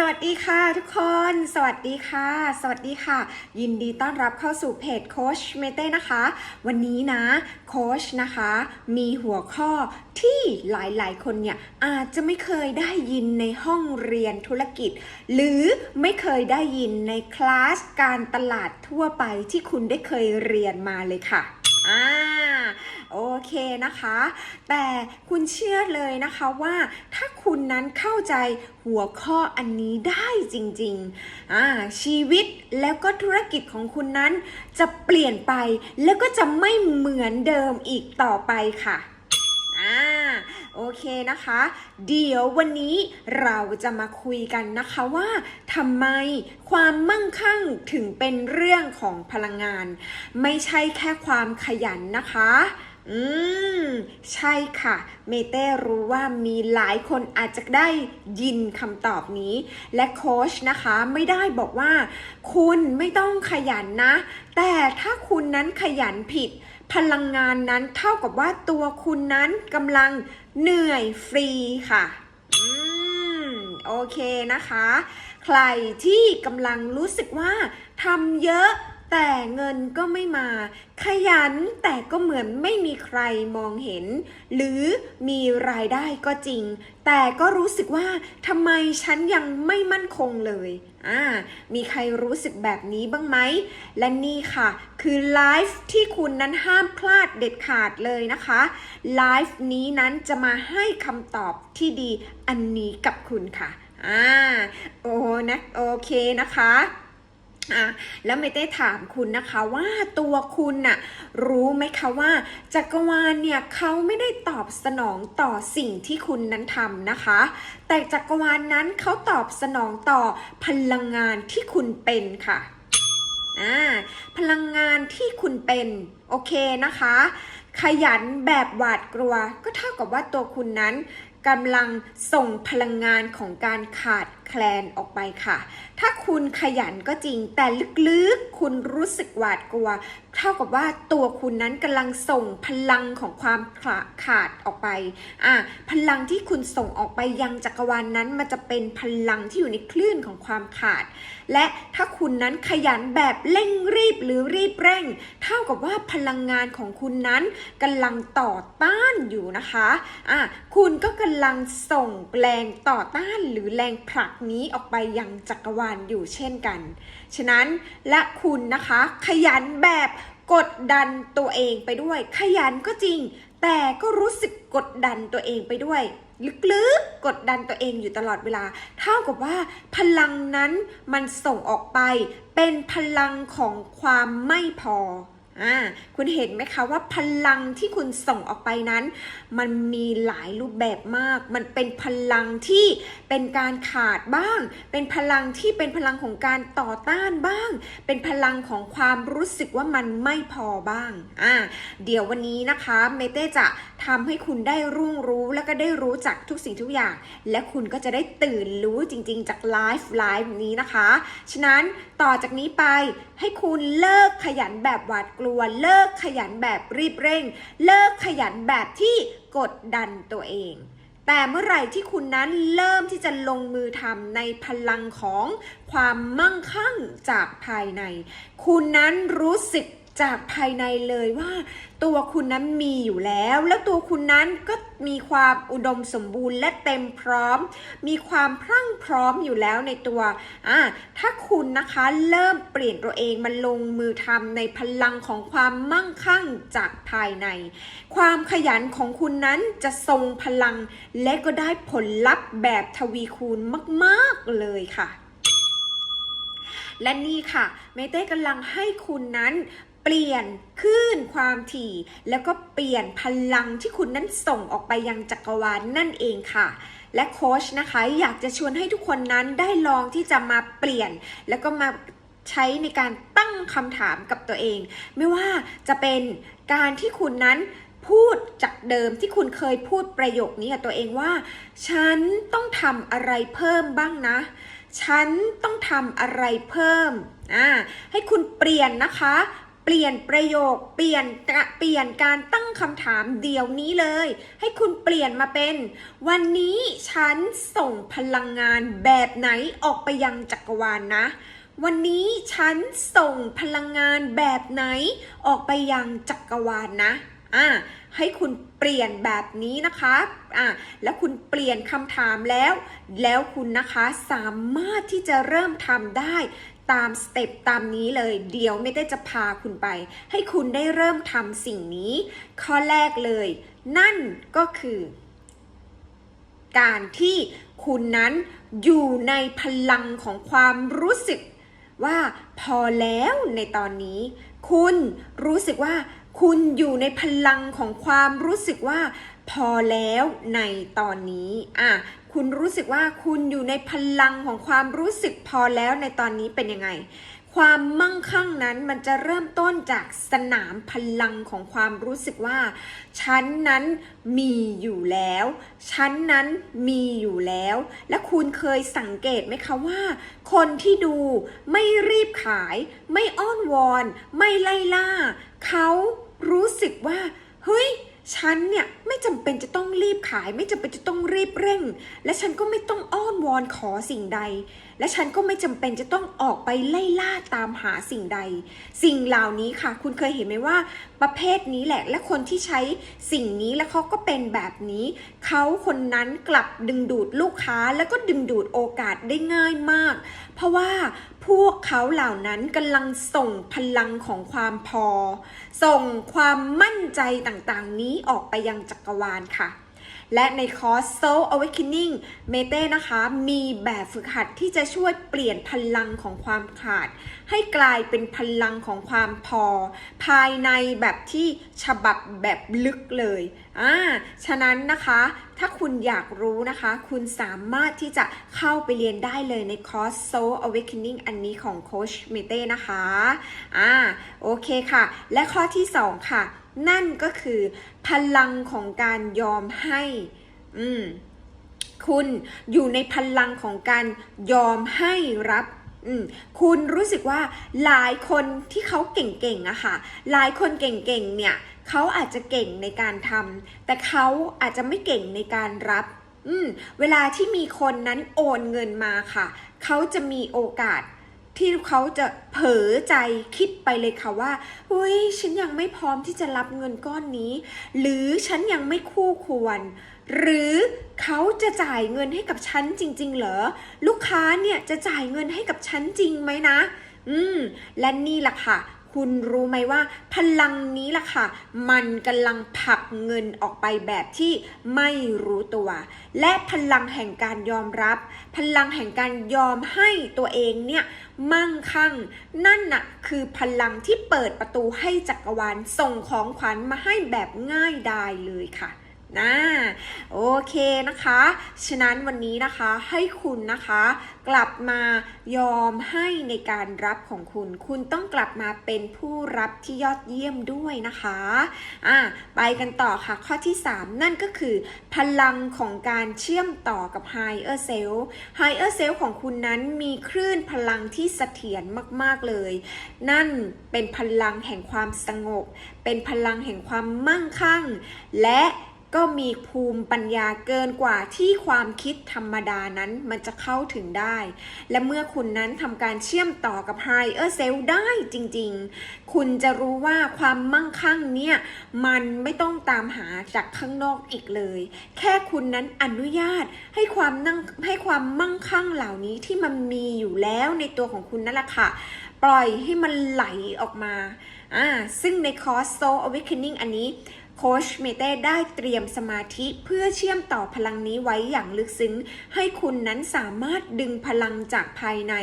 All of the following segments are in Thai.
สวัสดีค่ะทุกคน สวัสดีค่ะ สวัสดีค่ะ ยินดีต้อนรับเข้าสู่เพจโคชเมเต้นะคะ วันนี้นะโคชนะคะ มีหัวข้อที่หลายๆ คนเนี่ยอาจจะไม่เคยได้ยินในห้องเรียนธุรกิจ หรือไม่เคยได้ยินในคลาสการตลาดทั่วไปที่คุณได้เคยเรียนมาเลยค่ะ อ่าโอเคนะคะ แต่คุณเชื่อเลยนะคะว่าถ้าคุณนั้นเข้าใจหัวข้ออันนี้ได้จริงๆอ่าชีวิตแล้วก็ธุรกิจของคุณนั้นจะเปลี่ยนไปแล้วก็จะไม่เหมือนเดิมอีกต่อไปค่ะอ่า โอเคนะคะ เดี๋ยววันนี้เราจะมาคุยกันนะคะว่าทำไมความมั่งคั่งถึงเป็นเรื่องของพลังงาน ไม่ใช่แค่ความขยันนะคะอืม ใช่ค่ะ เมเต้รู้ว่ามีหลายคนอาจจะได้ยินคำตอบนี้ และโค้ชนะคะไม่ได้บอกว่า คุณไม่ต้องขยันนะ แต่ถ้าคุณนั้นขยันผิด พลังงานนั้นเท่ากับว่าตัวคุณนั้นกำลัง เหนื่อยฟรีค่ะ อืม โอเคนะคะ ใครที่กำลังรู้สึกว่าทำเยอะ แต่เงินก็ไม่มา ขยันแต่ก็เหมือนไม่มีใครมองเห็น หรือมีรายได้ก็จริง แต่ก็รู้สึกว่าทำไมฉันยังไม่มั่นคงเลยอ่ามีใครรู้สึกแบบนี้บ้างไหม และนี่ค่ะ คือไลฟ์ที่คุณนั้นห้ามพลาดเด็ดขาดเลยนะคะไลฟ์นี้นั้นจะมาให้คำตอบที่ดีอันนี้กับคุณค่ะอ่าโอ้นะโอเคนะคะ อะแล้วไม่ได้ถามคุณนะคะว่าตัวคุณน่ะรู้ไหมคะว่า จักรวาลเนี่ยเขาไม่ได้ตอบสนองต่อสิ่งที่คุณนั้นทำนะคะ แต่จักรวาลนั้นเขาตอบสนองต่อพลังงานที่คุณเป็นค่ะอ่าพลังงานที่คุณเป็นโอเคนะคะ ขยันแบบหวาดกลัว ก็เท่ากับว่าตัวคุณนั้นกำลังส่งพลังงานของการขาดแคลนออกไปค่ะ ถ้าคุณขยันก็จริง แต่ลึกๆ คุณรู้สึกหวาดกลัว เท่ากับว่าตัวคุณนั้นกำลังส่งพลังของความขาขาดออกไปอะพลังที่คุณส่งออกไปยังจักรวาลนนั้น มันจะเป็นพลังที่อยู่ในคลื่นของความขาด และถ้าคุณนั้นขยันแบบเร่งรีบหรือรีบเร่ง เท่ากับว่าพลังงานของคุณนั้นกำลังต่อต้านอยู่นะคะอะคุณก็กำำลังส่งแรงต่อต้านหรือแรงผลักนี้ออกไปยังจักรวาลอยู่เช่นกัน ฉะนั้นและคุณนะคะขยันแบบกดดันตัวเองไปด้วย ขยันก็จริง แต่ก็รู้สึกกดดันตัวเองไปด้วยลึกๆกดดันตัวเองอยู่ตลอดเวลา เท่ากับว่า พลังนั้นมันส่งออกไป เป็นพลังของความไม่พอ อ่าคุณเห็นไหมคะว่าพลังที่คุณส่งออกไปนั้น มันมีหลายรูปแบบมาก มันเป็นพลังที่เป็นการขาดบ้าง เป็นพลังที่เป็นพลังของการต่อต้านบ้าง เป็นพลังของความรู้สึกว่ามันไม่พอบ้างอ่าเดี๋ยววันนี้นะคะเมเต้จะ ทำให้คุณได้รุ่งรู้แล้วก็ได้รู้จักทุกสิ่งทุกอย่าง และคุณก็จะได้ตื่นรู้จริงๆ จากไลฟ์ไลฟ์นี้นะคะ ฉะนั้นต่อจากนี้ไปให้คุณเลิกขยันแบบหวาดกลัว เลิกขยันแบบรีบเร่ง เลิกขยันแบบที่กดดันตัวเองแต่เมื่อไหร่ที่คุณนั้นเริ่มที่จะลงมือทำในพลังของความมั่งคั่งจากภายใน คุณนั้นรู้สึก จากภายในเลยว่า ตัวคุณนั้นมีอยู่แล้ว แล้วตัวคุณนั้นก็มีความอุดมสมบูรณ์และเต็มพร้อม มีความพรั่งพร้อมอยู่แล้วในตัวอ่าถ้าคุณนะคะเริ่มเปลี่ยนตัวเองมาลงมือทำในพลังของความมั่งคั่งจากภายใน ความขยันของคุณนั้นจะทรงพลัง และก็ได้ผลลัพธ์แบบทวีคูณมากๆเลยค่ะและนี่ค่ะ เมเต้กำลังให้คุณนั้น เปลี่ยนคลื่นความถี่ แล้วก็เปลี่ยนพลังที่คุณนั้นส่งออกไปยังจักรวาลนั่นเองค่ะ และโค้ชนะคะอยากจะชวนให้ทุกคนนั้นได้ลองที่จะมาเปลี่ยน แล้วก็มาใช้ในการตั้งคำถามกับตัวเอง ไม่ว่าจะเป็นการที่คุณนั้นพูดจากเดิมที่คุณเคยพูดประโยคนี้กับตัวเองว่า ฉันต้องทำอะไรเพิ่มบ้างนะ ฉันต้องทำอะไรเพิ่มอ่าให้คุณเปลี่ยนนะคะ เปลี่ยนประโยค เปลี่ยนกะเปลี่ยนการตั้งคำถามเดี๋ยวนี้เลย ให้คุณเปลี่ยนมาเป็น วันนี้ฉันส่งพลังงานแบบไหนออกไปยังจักรวาลนนะ วันนี้ฉันส่งพลังงานแบบไหนออกไปยังจักรวาลนนะอ่าให้คุณเปลี่ยนแบบนี้นะคะอ่าแล้วคุณเปลี่ยนคำถามแล้ว แล้วคุณนะคะสามารถที่จะเริ่มทำได้ ตามสเต็ปตามนี้เลย เดี๋ยวไม่ได้จะพาคุณไป ให้คุณได้เริ่มทำสิ่งนี้ ข้อแรกเลย นั่นก็คือ การที่คุณนั้นอยู่ในพลังของความรู้สึกว่าพอแล้วในตอนนี้ คุณรู้สึกว่า คุณอยู่ในพลังของความรู้สึกว่าพอแล้วในตอนนี้อะคุณรู้สึกว่าคุณอยู่ในพลังของความรู้สึกพอแล้วในตอนนี้เป็นยังไง ความมั่งคั่งนั้นมันจะเริ่มต้นจากสนามพลังของความรู้สึกว่าฉันนั้นมีอยู่แล้วฉันนั้นมีอยู่แล้ว และคุณเคยสังเกตไหมคะว่า คนที่ดูไม่รีบขาย ไม่อ้อนวอน ไม่ไล่ล่า เขา รู้สึกว่าเฮ้ยฉันเนี่ยไม่จำเป็นจะต้องรีบขาย ไม่จำเป็นจะต้องรีบเร่ง และฉันก็ไม่ต้องอ้อนวอนขอสิ่งใด และฉันก็ไม่จำเป็นจะต้องออกไปไล่ล่าตามหาสิ่งใด สิ่งเหล่านี้ค่ะ คุณเคยเห็นไหมว่า ประเภทนี้แหละ และคนที่ใช้สิ่งนี้แล้วเขาก็เป็นแบบนี้ เขาคนนั้นกลับดึงดูดลูกค้าแล้วก็ดึงดูดโอกาสได้ง่ายมาก เพราะว่า พวกเขาเหล่านั้นกำลังส่งพลังของความพอ ส่งความมั่นใจต่างๆ นี้ออกไปยังจักรวาลค่ะ และในคอร์ส Soul Awakening เมเต้นะคะ มีแบบฝึกหัดที่จะช่วยเปลี่ยนพลังของความขาด ให้กลายเป็นพลังของความพอ ภายในแบบที่ฉบับแบบลึกเลยอ่าฉะนั้นนะคะถ้าคุณอยากรู้นะคะ คุณสามารถที่จะเข้าไปเรียนได้เลยในคอร์ส Soul Awakening อันนี้ของโคชเมเต้นะคะ อ่า โอเคค่ะ และข้อที่ 2 ค่ะ นั่นก็คือพลังของการยอมให้ อืม คุณอยู่ในพลังของการยอมให้รับคุณรู้สึกว่าหลายคนที่เขาเก่งๆอะค่ะ หลายคนเก่งๆเนี่ยเขาอาจจะเก่งในการทำแต่เขาอาจจะไม่เก่งในการรับเวลาที่มีคนนั้นโอนเงินมาค่ะ เขาจะมีโอกาส ที่เขาจะเผลอใจคิดไปเลยค่ะว่าเฮ้ยฉันยังไม่พร้อมที่จะรับเงินก้อนนี้ หรือฉันยังไม่คู่ควร หรือเขาจะจ่ายเงินให้กับฉันจริง ๆ เหรอ ลูกค้าเนี่ยจะจ่ายเงินให้กับฉันจริงไหมนะ อืม และนี่แหละค่ะ คุณรู้ไหมว่า พลังนี้ล่ะค่ะ มันกำลังผลักเงินออกไปแบบที่ไม่รู้ตัว และพลังแห่งการยอมรับ พลังแห่งการยอมให้ตัวเองเนี่ยมั่งคั่ง นั่นน่ะคือพลังที่เปิดประตูให้จักรวาลส่งของขวัญมาให้แบบง่ายดายเลยค่ะ นะโอเคนะคะ ฉะนั้นวันนี้นะคะให้คุณนะคะ กลับมายอมให้ในการรับของคุณ คุณต้องกลับมาเป็นผู้รับที่ยอดเยี่ยมด้วยนะคะอะไปกันต่อค่ะข้อที่ 3 นั่นก็คือ พลังของการเชื่อมต่อกับ Higher Self Higher Self ของคุณนั้นมีคลื่นพลังที่เสถียรมาก ๆ เลย นั่นเป็นพลังแห่งความสงบ เป็นพลังแห่งความมั่งคั่ง และ ก็มีภูมิปัญญาเกินกว่าที่ความคิดธรรมดานั้นมันจะเข้าถึงได้ และเมื่อคุณนั้นทำการเชื่อมต่อกับ Higher Self ได้จริงๆ คุณจะรู้ว่าความมั่งคั่งเนี่ย มันไม่ต้องตามหาจากข้างนอกอีกเลย แค่คุณนั้นอนุญาตให้ความนั่งให้ความมั่งคั่งเหล่านี้ที่มันมีอยู่แล้วในตัวของคุณนั่นแหละค่ะ ปล่อยให้มันไหลออกมาอ่าซึ่งในคอร์ส Soul Awakening อันนี้ โคชเมเต้ได้เตรียมสมาธิเพื่อเชื่อมต่อพลังนี้ไว้อย่างลึกซึ้ง ให้คุณนั้นสามารถดึงพลังจากภายใน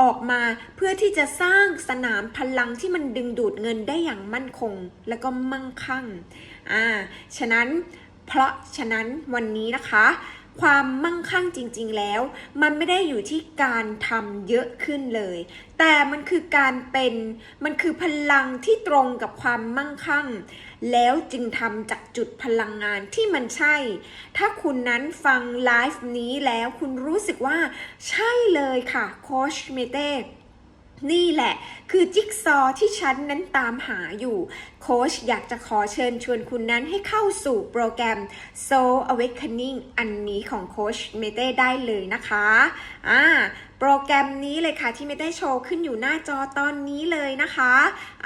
ออกมาเพื่อที่จะสร้างสนามพลังที่มันดึงดูดเงินได้อย่างมั่นคง และก็มั่งคั่งอ่าฉะนั้นเพราะฉะนั้นวันนี้นะคะ ความมั่งคั่งจริง ๆ แล้ว มันไม่ได้อยู่ที่การทำเยอะขึ้นเลย แต่มันคือการเป็นมันคือพลังที่ตรงกับความมั่งคั่ง แล้วจึงทำจากจุดพลังงานที่มันใช่ ถ้าคุณนั้นฟังไลฟ์นี้แล้วคุณรู้สึกว่าใช่เลยค่ะโคชเมเต้ นี่แหละคือจิ๊กซอว์ที่ฉันนั้นตามหาอยู่ โค้ชอยากจะขอเชิญชวนคุณนั้นให้เข้าสู่โปรแกรม Soul Awakening อันนี้ของโค้ชเมเต้ได้เลยนะคะอ่า โปรแกรมนี้เลยค่ะที่ไม่ได้โชว์ขึ้นอยู่หน้าจอตอนนี้เลยนะคะ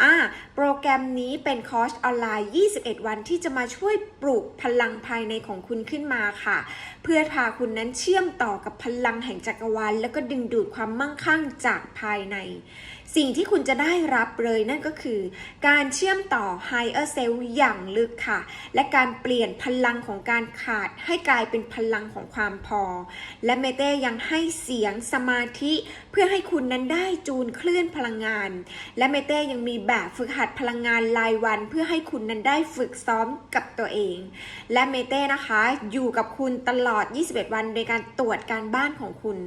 อ่าโปรแกรมนี้เป็นคอร์สออนไลน์ 21 วันที่จะมาช่วยปลูกพลังภายในของคุณขึ้นมาค่ะ เพื่อพาคุณนั้นเชื่อมต่อกับพลังแห่งจักรวาลแล้วก็ดึงดูดความมั่งคั่งจากภายใน สิ่งที่คุณจะได้รับเลยนั่นก็คือ การเชื่อมต่อ Higher Self อย่างลึกค่ะ และการเปลี่ยนพลังของการขาดให้กลายเป็นพลังของความพอ และเมเต้ยังให้เสียงสมาธิ เพื่อให้คุณนั้นได้จูนคลื่นพลังงาน และเมเต้ยังมีแบบฝึกหัดพลังงานรายวัน เพื่อให้คุณนั้นได้ฝึกซ้อมกับตัวเอง และเมเต้นะคะอยู่กับคุณตลอด 21 วันในการตรวจการบ้านของคุณ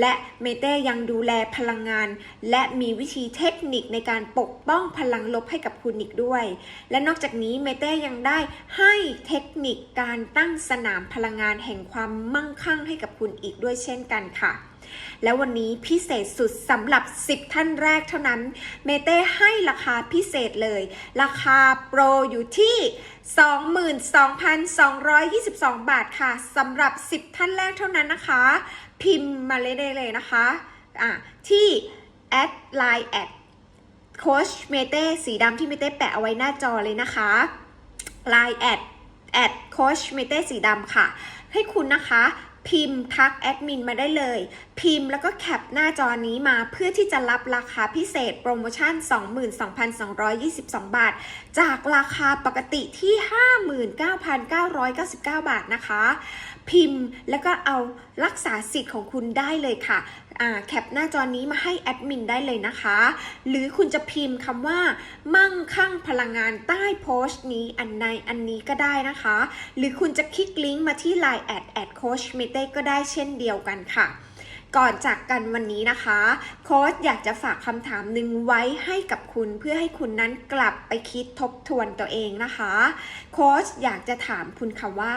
และเมเต้ยังดูแลพลังงาน และมีวิธีเทคนิคในการปกป้องพลังลบให้กับคุณอีกด้วย และนอกจากนี้เมเต้ยังได้ให้เทคนิคการตั้งสนามพลังงานแห่งความมั่งคั่งให้กับคุณอีกด้วยเช่นกันค่ะแล้ววันนี้พิเศษสุดสำหรับ 10 ท่านแรกเท่านั้น เมเต้ให้ราคาพิเศษเลย ราคาโปรอยู่ที่ 22,222 บาทค่ะสำหรับ 10 ท่านแรกเท่านั้นนะคะ พิมพ์มาเลยได้เลยนะคะะที่ แอดไลน์แอดโคชเมเต้สีดำที่เมเต้แปะเอาไว้หน้าจอเลยนะคะ Line แอดแอดโคชเมเต้สีดำค่ะ ให้คุณนะคะพิมพ์ทักแอดมินมาได้เลย พิมพ์แล้วก็แคปหน้าจอนี้มาเพื่อที่จะรับราคาพิเศษโปรโมชั่น 22,222 บาท จากราคาปกติที่ 59,999 บาทนะคะ พิมพ์แล้วก็เอารักษาสิทธิ์ของคุณได้เลยค่ะ แคปหน้าจอนี้มาให้แอดมินได้เลยนะคะ หรือคุณจะพิมพ์คำว่า มั่งคั่งพลังงานใต้โพสต์นี้อันในอันนี้ก็ได้นะคะ หรือคุณจะคลิกลิงก์มาที่ Line แอดแอดโคชเมเต้ก็ได้เช่นเดียวกันค่ะก่อนจากกันวันนี้นะคะ โค้ชอยากจะฝากคำถามหนึ่งไว้ให้กับคุณเพื่อให้คุณนั้นกลับไปคิดทบทวนตัวเองนะคะ โค้ชอยากจะถามคุณค่ะว่า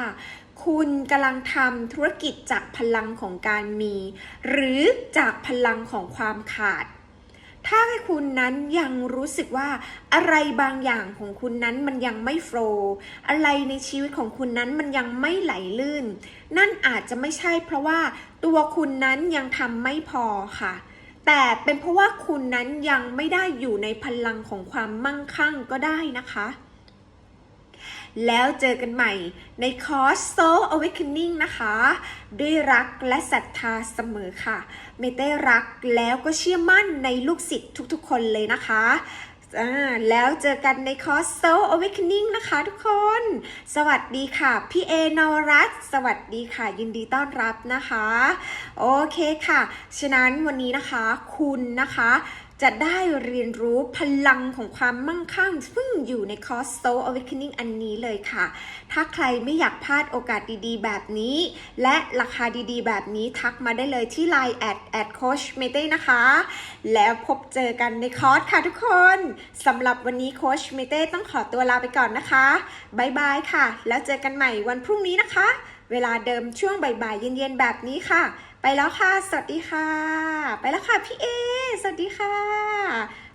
คุณกำลังทำธุรกิจจากพลังของการมี หรือจากพลังของความขาด ถ้าให้คุณนั้นยังรู้สึกว่าอะไรบางอย่างของคุณนั้นมันยังไม่โฟล์อะไรในชีวิตของคุณนั้นมันยังไม่ไหลลื่น นั่นอาจจะไม่ใช่เพราะว่าตัวคุณนั้นยังทำไม่พอค่ะแต่เป็นเพราะว่าคุณนั้นยังไม่ได้อยู่ในพลังของความมั่งคั่งก็ได้นะคะ แล้วเจอกันใหม่ในคอร์ส Soul Awakening นะคะ ด้วยรักและศรัทธาเสมอค่ะ เมเต้รักแล้วก็เชื่อมั่นในลูกศิษย์ทุกๆ คนเลยนะคะแล้วเจอกันในคอร์ส Soul Awakening นะคะทุกคน สวัสดีค่ะ พี่เอนวรัตสวัสดีค่ะ ยินดีต้อนรับนะคะ โอเคค่ะ ฉะนั้นวันนี้นะคะ คุณนะคะ จะได้เรียนรู้พลังของความมั่งคั่ง ซึ่งอยู่ในคอร์ส Soul Awakening อันนี้เลยค่ะ ถ้าใครไม่อยากพลาดโอกาสดีๆ แบบนี้ และราคาดีๆ แบบนี้ทักมาได้เลยที่ Line แอดแอดโคชเมเต้นะคะ แล้วพบเจอกันในคอร์สค่ะทุกคนสำหรับวันนี้โคชเมเต้ต้องขอตัวลาไปก่อนนะคะบายบายค่ะ แล้วเจอกันใหม่วันพรุ่งนี้นะคะ เวลาเดิมช่วงบ่ายๆเย็นๆแบบนี้ค่ะ ไปแล้วค่ะ สวัสดีค่ะ ไปแล้วค่ะพี่เอ สวัสดีค่ะ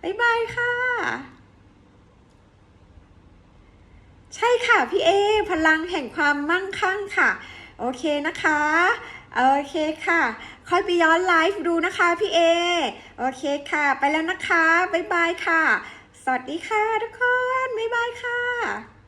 บ๊ายบายค่ะ ใช่ค่ะพี่เอ พลังแห่งความมั่งคั่งค่ะ โอเคนะคะ โอเคค่ะ ค่อยไปย้อนไลฟ์ดูนะคะพี่เอ โอเคค่ะ ไปแล้วนะคะ บ๊ายบายค่ะ สวัสดีค่ะทุกคน บ๊ายบายค่ะ